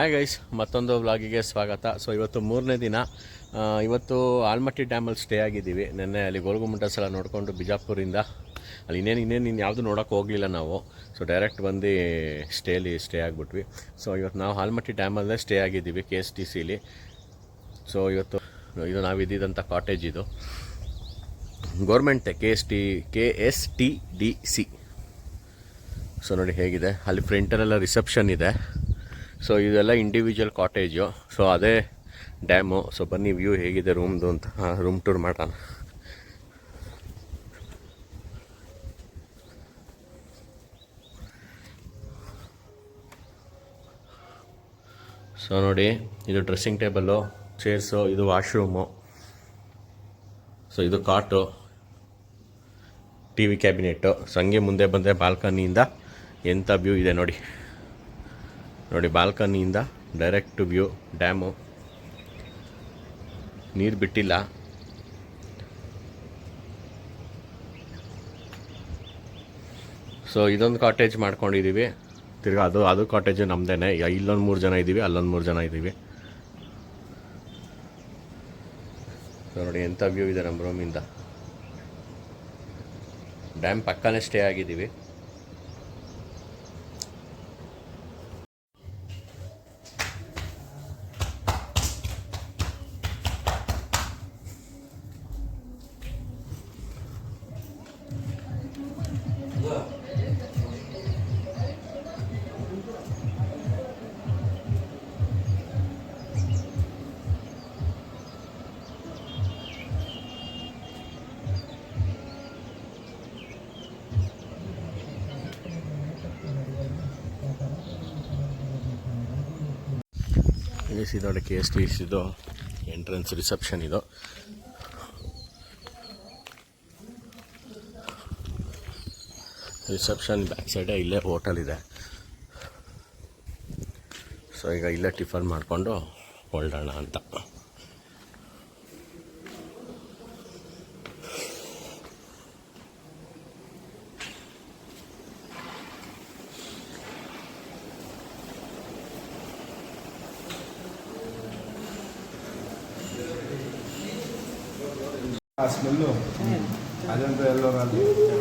Hi guys ಮತ್ತೊಂದು ವ್ಲಾಗಿಗೆ ಸ್ವಾಗತ. So ಇವತ್ತು ಮೂರನೇ ದಿನ ಇವತ್ತು ಆಲ್ಮಟ್ಟಿ ಡ್ಯಾಮಲ್ಲಿ ಸ್ಟೇ ಆಗಿದ್ದೀವಿ. ನಿನ್ನೆ ಅಲ್ಲಿ ಗೋಲ್ಗುಮಟ ಸಲ ನೋಡಿಕೊಂಡು ಬಿಜಾಪುರಿಂದ. ಅಲ್ಲಿ ಇನ್ನೇನು ಇನ್ನೇನು ಇನ್ನು ಯಾವುದು ನೋಡೋಕ್ಕೆ ಹೋಗಲಿಲ್ಲ ನಾವು. ಸೊ ಡೈರೆಕ್ಟ್ ಬಂದು ಸ್ಟೇಲಿ ಸ್ಟೇ ಆಗಿಬಿಟ್ವಿ. ಸೊ ಇವತ್ತು ನಾವು ಆಲ್ಮಟ್ಟಿ ಡ್ಯಾಮಲ್ಲೇ ಸ್ಟೇ ಆಗಿದ್ದೀವಿ ಕೆ ಎಸ್ ಟಿ ಸಿಲಿ ಸೊ ಇವತ್ತು ಇದು ನಾವು ಇದ್ದಿದ್ದಂಥ ಕಾಟೇಜ್ ಇದು. Government K S T K S T D C so ನೋಡಿ ಹೇಗಿದೆ. ಅಲ್ಲಿ ಫ್ರಂಟಲ್ಲೆಲ್ಲ ರಿಸೆಪ್ಷನ್ ಇದೆ. ಸೊ ಇದೆಲ್ಲ ಇಂಡಿವಿಜುವಲ್ ಕಾಟೇಜು ಸೊ ಅದೇ ಡ್ಯಾಮು ಸೊ ಬನ್ನಿ ವ್ಯೂ ಹೇಗಿದೆ ರೂಮ್ದು ಅಂತ. ರೂಮ್ ಟೂರ್ ಮಾಡೋಣ. ಸೊ ನೋಡಿ, ಇದು ಡ್ರೆಸ್ಸಿಂಗ್ ಟೇಬಲ್ಲು ಚೇರ್ಸು ಇದು ವಾಶ್ರೂಮು ಸೊ ಇದು cot T V cabinet so ಹಂಗೆ ಮುಂದೆ ಬಂದರೆ ಬಾಲ್ಕನಿಯಿಂದ ಎಂಥ ವ್ಯೂ ಇದೆ ನೋಡಿ. ನೋಡಿ, ಬಾಲ್ಕನಿಯಿಂದ ಡೈರೆಕ್ಟ್ ವ್ಯೂ ಡ್ಯಾಮು ನೀರು ಬಿಟ್ಟಿಲ್ಲ. ಸೊ ಇದೊಂದು ಕಾಟೇಜ್ ಮಾಡ್ಕೊಂಡಿದ್ದೀವಿ ತಿರ್ಗಾ ಅದು ಅದು ಕಾಟೇಜು ನಮ್ಮದೇನೆ ಇಲ್ಲೊಂದು ಮೂರು ಜನ ಇದ್ದೀವಿ ಅಲ್ಲೊಂದು ಮೂರು ಜನ ಇದ್ದೀವಿ ನೋಡಿ ಎಂಥ ವ್ಯೂ ಇದೆ ನಮ್ಮ ರೂಮಿಂದ ಡ್ಯಾಮ್ ಪಕ್ಕನೇ ಸ್ಟೇ ಆಗಿದ್ದೀವಿ ಎಸ್ ಇದು ಕೆ ಎಸ್ ಟಿ ಇದು ಎಂಟ್ರೆನ್ಸ್ ರಿಸೆಪ್ಷನ್ ಇದು. ರಿಸೆಪ್ಷನ್ ಬ್ಯಾಕ್ ಸೈಡೇ ಇಲ್ಲೇ ಹೋಟೆಲ್ ಇದೆ. ಸೊ ಈಗ ಇಲ್ಲೇ ಟಿಫನ್ ಮಾಡಿಕೊಂಡು ಹೊರಡೋಣ ಅಂತ. ಆ ಸ್ಮೆಲ್ಲು. ಅಜಂತ ಎಲ್ಲರ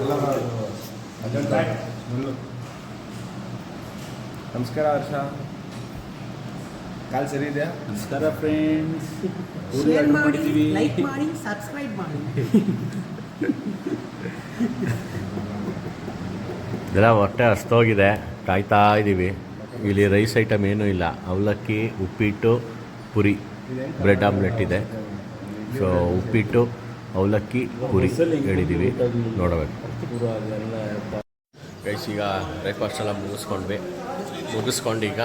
ಎಲ್ಲರ ಅಜಂತ. ಸ್ಮೆಲ್ಲು. ನಮಸ್ಕಾರ ಹರ್ಷ. ಕಾಲ್ ಸರಿ ಇದೆಯಾ? ನಮಸ್ಕಾರ ಫ್ರೆಂಡ್ಸ್ ಶೇರ್ ಮಾಡಿ ಲೈಕ್ ಮಾಡಿ ಸಬ್ಸ್ಕ್ರೈಬ್ ಮಾಡಿ. ಇದೆಲ್ಲ ಹೊಟ್ಟೆ ಅಷ್ಟೋಗಿದೆ ಕಾಯ್ತಾ ಇದ್ದೀವಿ ಇಲ್ಲಿ ರೈಸ್ ಐಟಮ್ ಏನೂ ಇಲ್ಲ. ಅವಲಕ್ಕಿ ಉಪ್ಪಿಟ್ಟು ಪುರಿ ಬ್ರೆಡ್ ಆಮ್ಲೆಟ್ ಇದೆ. ಸೊ ಉಪ್ಪಿಟ್ಟು ಅವಲಕ್ಕಿ ಪುರಿ ಹೇಳಿದ್ದೀವಿ ನೋಡಬೇಕು. ಗೈಸ್ ಈಗ ಬ್ರೇಕ್ಫಾಸ್ಟ್ ಎಲ್ಲ ಮುಗಿಸ್ಕೊಂಡ್ವಿ. ಮುಗಿಸ್ಕೊಂಡು ಈಗ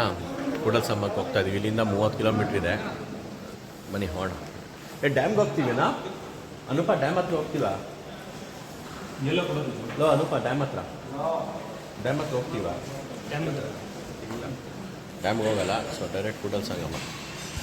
ಕೂಡಲ್ ಸಮ್ಮಕ್ಕೆ ಹೋಗ್ತಾ ಇದೀವಿ. ಇಲ್ಲಿಂದ ಮೂವತ್ತು ಕಿಲೋಮೀಟ್ರ್ ಇದೆ. ಮನಿ ಹೋಣ ಏ ಡ್ಯಾಮ್ಗೆ ಹೋಗ್ತೀವಿನಾ? ಅನುಪ ಡ್ಯಾಮ್ ಹತ್ರ ಹೋಗ್ತೀವ? ಲೋ ಅನುಪ ಡ್ಯಾಮ್ ಹತ್ರ. ಡ್ಯಾಮ್ ಹತ್ರ ಹೋಗ್ತೀವ? ಡ್ಯಾಮ್ಗೆ ಹೋಗಲ್ಲ. ಸೊ ಡೈರೆಕ್ಟ್ ಕೂಡಲ್ ಸಂಗಮ